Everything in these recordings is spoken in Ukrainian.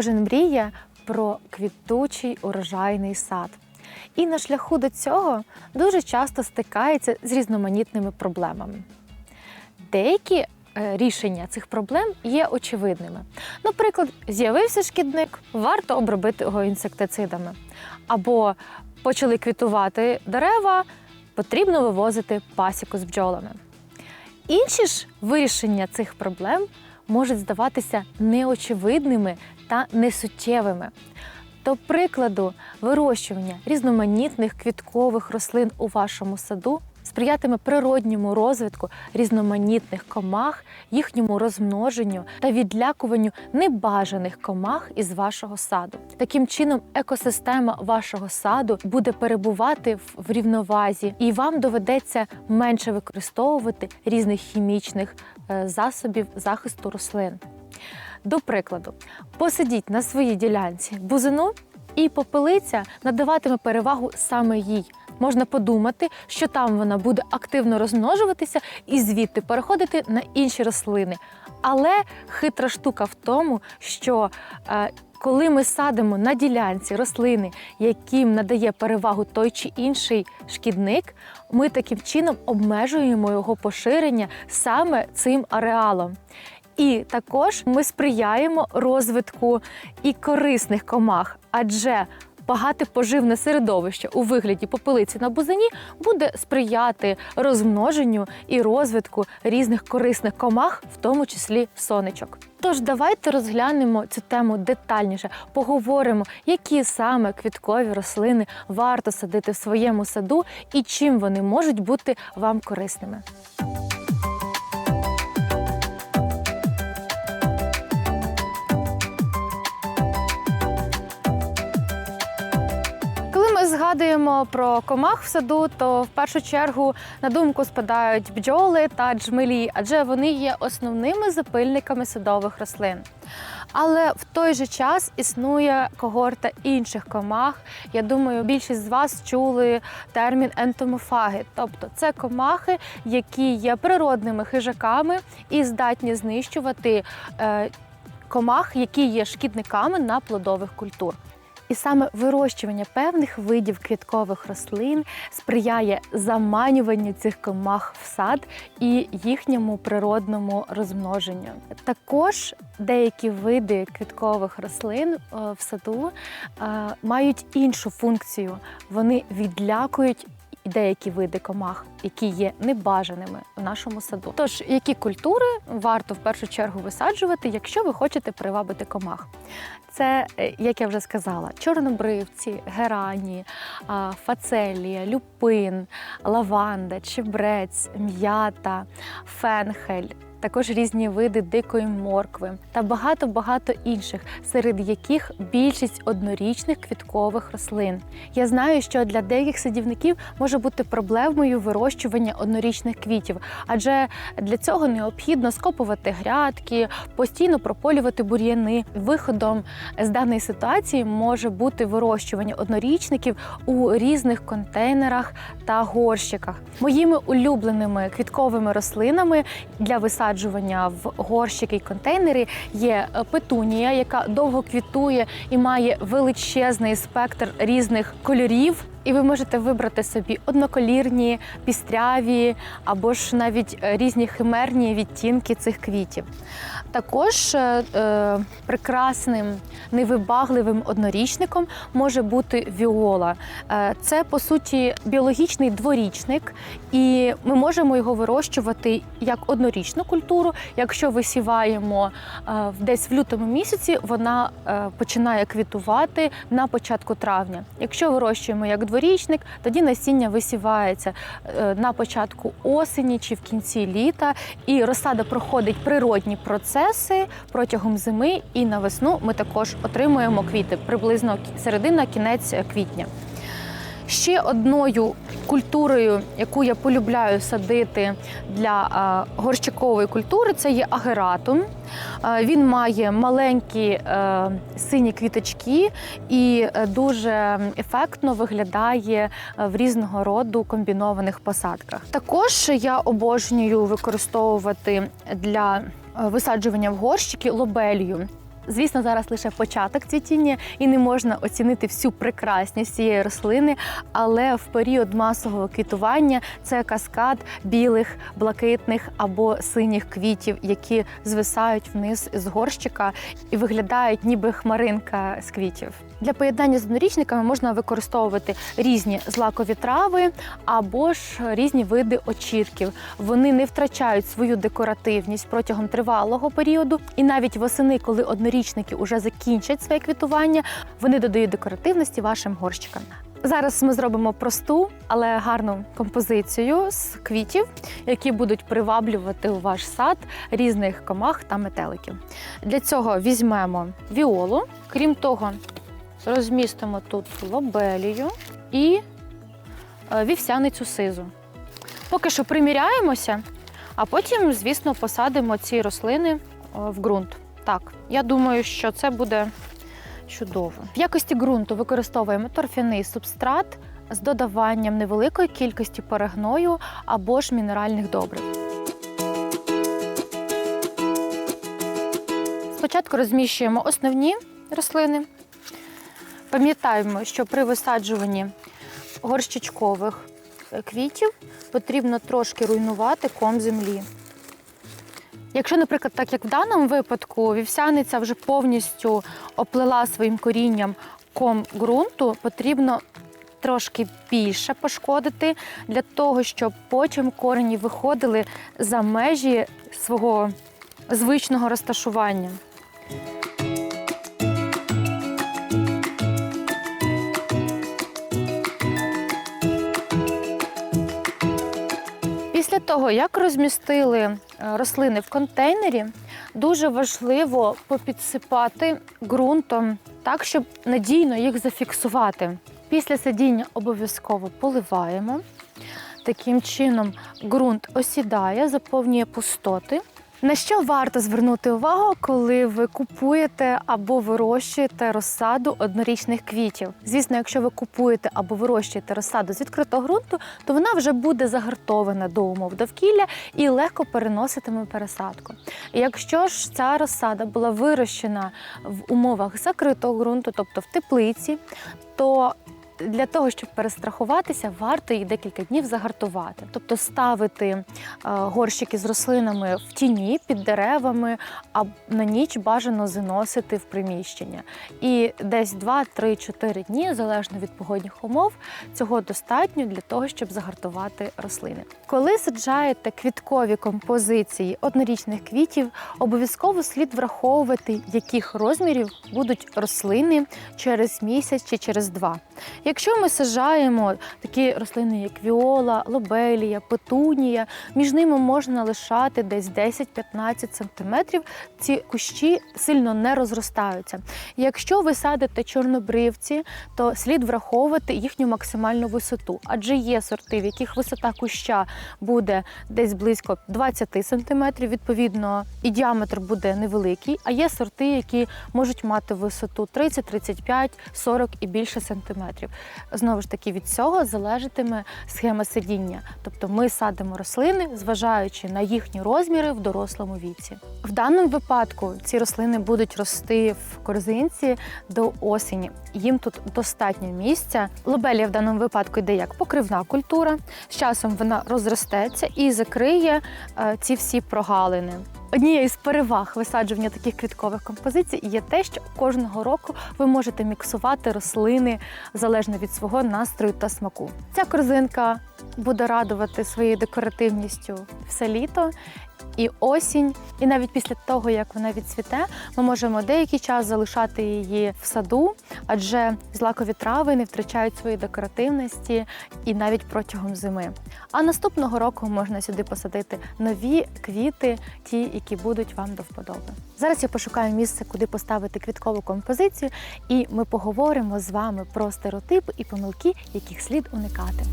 Кожен мріє про квітучий урожайний сад. І на шляху до цього дуже часто стикається з різноманітними проблемами. Деякі е, рішення цих проблем є очевидними. Наприклад, з'явився шкідник, варто обробити його інсектицидами. Або почали квітувати дерева, потрібно вивозити пасіку з бджолами. Інші ж вирішення цих проблем можуть здаватися неочевидними та несуттєвими. До прикладу, вирощування різноманітних квіткових рослин у вашому саду сприятиме природньому розвитку різноманітних комах, їхньому розмноженню та відлякуванню небажаних комах із вашого саду. Таким чином, екосистема вашого саду буде перебувати в- рівновазі, і вам доведеться менше використовувати різних хімічних е, засобів захисту рослин. До прикладу, посидіть на своїй ділянці бузину, і попелиця надаватиме перевагу саме їй. Можна подумати, що там вона буде активно розмножуватися і звідти переходити на інші рослини. Але хитра штука в тому, що е, коли ми садимо на ділянці рослини, яким надає перевагу той чи інший шкідник, ми таким чином обмежуємо його поширення саме цим ареалом. І також ми сприяємо розвитку і корисних комах, адже багате поживне середовище у вигляді попелиці на бузині буде сприяти розмноженню і розвитку різних корисних комах, в тому числі сонечок. Тож давайте розглянемо цю тему детальніше, поговоримо, які саме квіткові рослини варто садити в своєму саду і чим вони можуть бути вам корисними. Згадуємо про комах в саду, то в першу чергу на думку спадають бджоли та джмелі, адже вони є основними запильниками садових рослин. Але в той же час існує когорта інших комах. Я думаю, більшість з вас чули термін ентомофаги, тобто це комахи, які є природними хижаками і здатні знищувати е, комах, які є шкідниками на плодових культур. І саме вирощування певних видів квіткових рослин сприяє заманюванню цих комах в сад і їхньому природному розмноженню. Також деякі види квіткових рослин е, в саду е, мають іншу функцію. Вони відлякують деякі види комах, які є небажаними в нашому саду. Тож, які культури варто в першу чергу висаджувати, якщо ви хочете привабити комах? Це, е, як я вже сказала, чорнобривці, герані, фацелія, люпин, лаванда, чебрець, м'ята, фенхель. Також різні види дикої моркви та багато-багато інших, серед яких більшість однорічних квіткових рослин. Я знаю, що для деяких садівників може бути проблемою вирощування однорічних квітів, адже для цього необхідно скопувати грядки, постійно прополювати бур'яни. Виходом з даної ситуації може бути вирощування однорічників у різних контейнерах та горщиках. Моїми улюбленими квітковими рослинами для висаджування в горщики і контейнери є е, петунія, яка довго квітує і має величезний спектр різних кольорів. І ви можете вибрати собі одноколірні, пістряві або ж навіть е, різні химерні відтінки цих квітів. Також е, е, прекрасним невибагливим однорічником може бути віола. Е, це по суті біологічний дворічник, і ми можемо його вирощувати як однорічну культуру. Якщо висіваємо е, десь в лютому місяці, вона е, починає квітувати на початку травня. Якщо вирощуємо як дворічник, тоді насіння висівається е, на початку осені чи в кінці літа, і розсада проходить природні процеси протягом зими, і на весну ми також отримуємо квіти приблизно середина кінець квітня. Ще одною культурою, яку я полюбляю садити для е, горщикової культури, це є агератум. Е, Він має маленькі е, сині квіточки і е, дуже ефектно виглядає е, в різного роду комбінованих посадках. Також я обожнюю використовувати для е, висаджування в горщики лобелію. Звісно, зараз лише початок цвітіння і не можна оцінити всю прекрасність цієї рослини, але в період масового квітування це каскад білих, блакитних або синіх квітів, які звисають вниз з горщика і виглядають ніби хмаринка з квітів. Для поєднання з однорічниками можна використовувати різні злакові трави або ж різні види очітків. Вони не втрачають свою декоративність протягом тривалого періоду, і навіть восени, коли однорічники вже закінчать своє квітування, вони додають декоративності вашим горщикам. Зараз ми зробимо просту, але гарну композицію з квітів, які будуть приваблювати у ваш сад різних комах та метеликів. Для цього візьмемо віолу, крім того, розмістимо тут лобелію і е, вівсяницю сизу. Поки що приміряємося, а потім, звісно, посадимо ці рослини е, в ґрунт. Так, я думаю, що це буде чудово. В якості ґрунту використовуємо торфяний субстрат з додаванням невеликої кількості перегною або ж мінеральних добрив. Спочатку розміщуємо основні рослини. Пам'ятаємо, що при висаджуванні горщичкових квітів потрібно трошки руйнувати ком землі. Якщо, наприклад, так як в даному випадку, вівсяниця вже повністю оплела своїм корінням ком ґрунту, потрібно трошки більше пошкодити для того, щоб потім корені виходили за межі свого звичного розташування. Того, як розмістили е, рослини в контейнері, дуже важливо попідсипати ґрунтом так, щоб надійно їх зафіксувати. Після садіння обов'язково поливаємо. Таким чином ґрунт осідає, заповнює пустоти. На що варто звернути увагу, коли ви купуєте або вирощуєте розсаду однорічних квітів? Звісно, якщо ви купуєте або вирощуєте розсаду з відкритого ґрунту, то вона вже буде загартована до умов довкілля і легко переноситиме пересадку. Якщо ж ця розсада була вирощена в умовах закритого ґрунту, тобто в теплиці, то для того, щоб перестрахуватися, варто їх декілька днів загартувати, тобто ставити е, горщики з рослинами в тіні під деревами, а на ніч бажано заносити в приміщення. І десь 2-3-4 дні, залежно від погодних умов, цього достатньо для того, щоб загартувати рослини. Коли саджаєте квіткові композиції однорічних квітів, обов'язково слід враховувати, яких розмірів будуть рослини через місяць чи через два. Якщо ми сажаємо такі рослини, як віола, лобелія, петунія, між ними можна лишати десь 10-15 см, ці кущі сильно не розростаються. Якщо ви садите чорнобривці, то слід враховувати їхню максимальну висоту, адже є сорти, в яких висота куща буде десь близько 20 см, відповідно, і діаметр буде невеликий, а є сорти, які можуть мати висоту 30, 35, 40 і більше сантиметрів. Знову ж таки, від цього залежатиме схема садіння. Тобто ми садимо рослини, зважаючи на їхні розміри в дорослому віці. В даному випадку ці рослини будуть рости в корзинці до осені. Їм тут достатньо місця. Лобелія в даному випадку йде як покривна культура. З часом вона розростеться і закриє е, ці всі прогалини. Однією з переваг висаджування таких квіткових композицій є те, що кожного року ви можете міксувати рослини залежно від свого настрою та смаку. Ця корзинка буде радувати своєю декоративністю все літо. І осінь, і навіть після того, як вона відцвіте, ми можемо деякий час залишати її в саду, адже злакові трави не втрачають своєї декоративності і навіть протягом зими. А наступного року можна сюди посадити нові квіти, ті, які будуть вам до вподоби. Зараз я пошукаю місце, куди поставити квіткову композицію, і ми поговоримо з вами про стереотипи і помилки, яких слід уникати.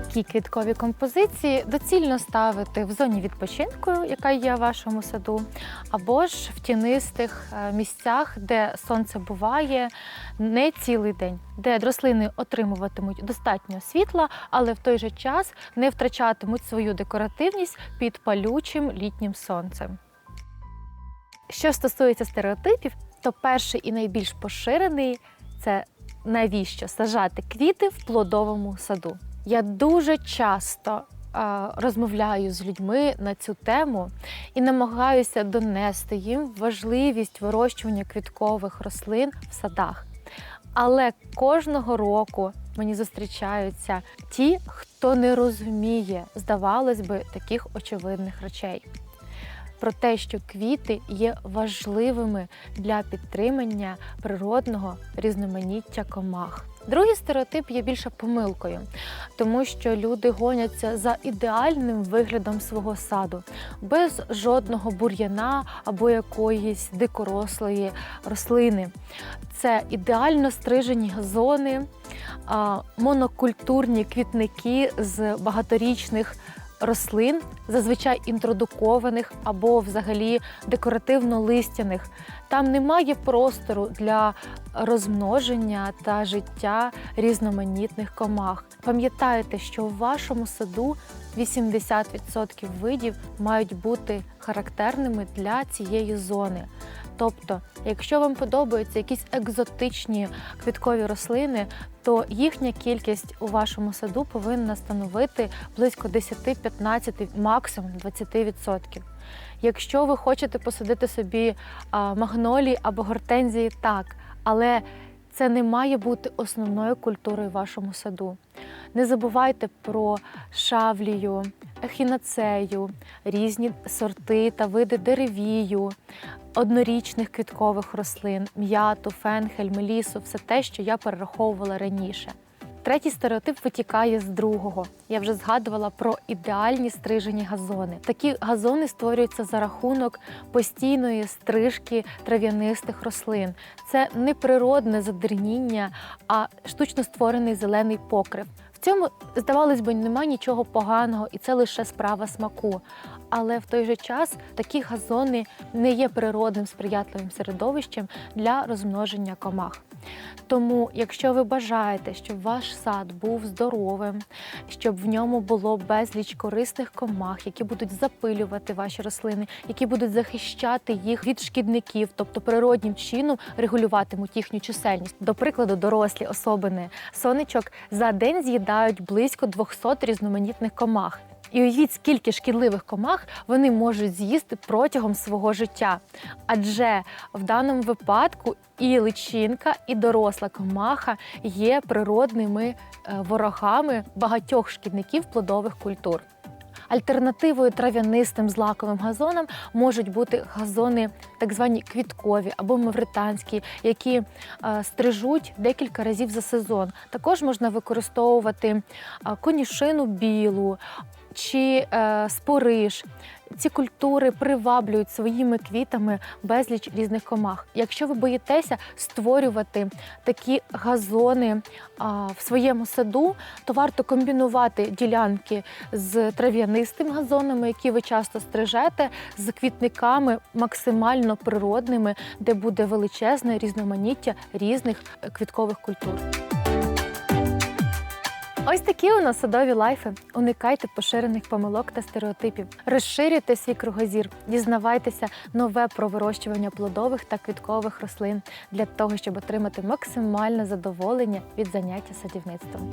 Такі квіткові композиції доцільно ставити в зоні відпочинку, яка є в вашому саду, або ж в тінистих е, місцях, де сонце буває не цілий день, де рослини отримуватимуть достатньо світла, але в той же час не втрачатимуть свою декоративність під палючим літнім сонцем. Що стосується стереотипів, то перший і найбільш поширений це навіщо сажати квіти в плодовому саду. Я дуже часто а, розмовляю з людьми на цю тему і намагаюся донести їм важливість вирощування квіткових рослин в садах. Але кожного року мені зустрічаються ті, хто не розуміє, здавалось би, таких очевидних речей. Про те, що квіти є важливими для підтримання природного різноманіття комах. Другий стереотип є більше помилкою, тому що люди гоняться за ідеальним виглядом свого саду, без жодного бур'яна або якоїсь дикорослої рослини. Це ідеально стрижені газони, монокультурні квітники з багаторічних рослин, зазвичай інтродукованих або взагалі декоративно-листяних. Там немає простору для розмноження та життя різноманітних комах. Пам'ятайте, що в вашому саду 80% видів мають бути характерними для цієї зони. Тобто, якщо вам подобаються якісь екзотичні квіткові рослини, то їхня кількість у вашому саду повинна становити близько 10-15, максимум 20%. Якщо ви хочете посадити собі магнолії або гортензії, так, але це не має бути основною культурою в вашому саду. Не забувайте про шавлію, ехінацею, різні сорти та види деревію, однорічних квіткових рослин, м'яту, фенхель, мелісу все те, що я перераховувала раніше. Третій стереотип витікає з другого. Я вже згадувала про ідеальні стрижені газони. Такі газони створюються за рахунок постійної стрижки трав'янистих рослин. Це не природне задерніння, а штучно створений зелений покрив. Цьому, здавалось би, немає нічого поганого, і це лише справа смаку. Але в той же час такі газони не є природним сприятливим середовищем для розмноження комах. Тому, якщо ви бажаєте, щоб ваш сад був здоровим, щоб в ньому було безліч корисних комах, які будуть запилювати ваші рослини, які будуть захищати їх від шкідників, тобто природнім чином регулюватимуть їхню чисельність. До прикладу, дорослі особини сонечок за день з'їдають близько 200 різноманітних комах. І уявіть, скільки шкідливих комах вони можуть з'їсти протягом свого життя. Адже в даному випадку і личинка, і доросла комаха є природними е, ворогами багатьох шкідників плодових культур. Альтернативою трав'янистим злаковим газонам можуть бути газони, так звані квіткові або мавританські, які е, стрижуть декілька разів за сезон. Також можна використовувати е, конішину білу, чи е, спориш. Ці культури приваблюють своїми квітами безліч різних комах. Якщо ви боїтеся створювати такі газони а, в своєму саду, то варто комбінувати ділянки з трав'янистими газонами, які ви часто стрижете, з квітниками максимально природними, де буде величезне різноманіття різних квіткових культур. Ось такі у нас садові лайфи. Уникайте поширених помилок та стереотипів. Розширюйте свій кругозір, дізнавайтеся нове про вирощування плодових та квіткових рослин для того, щоб отримати максимальне задоволення від заняття садівництвом.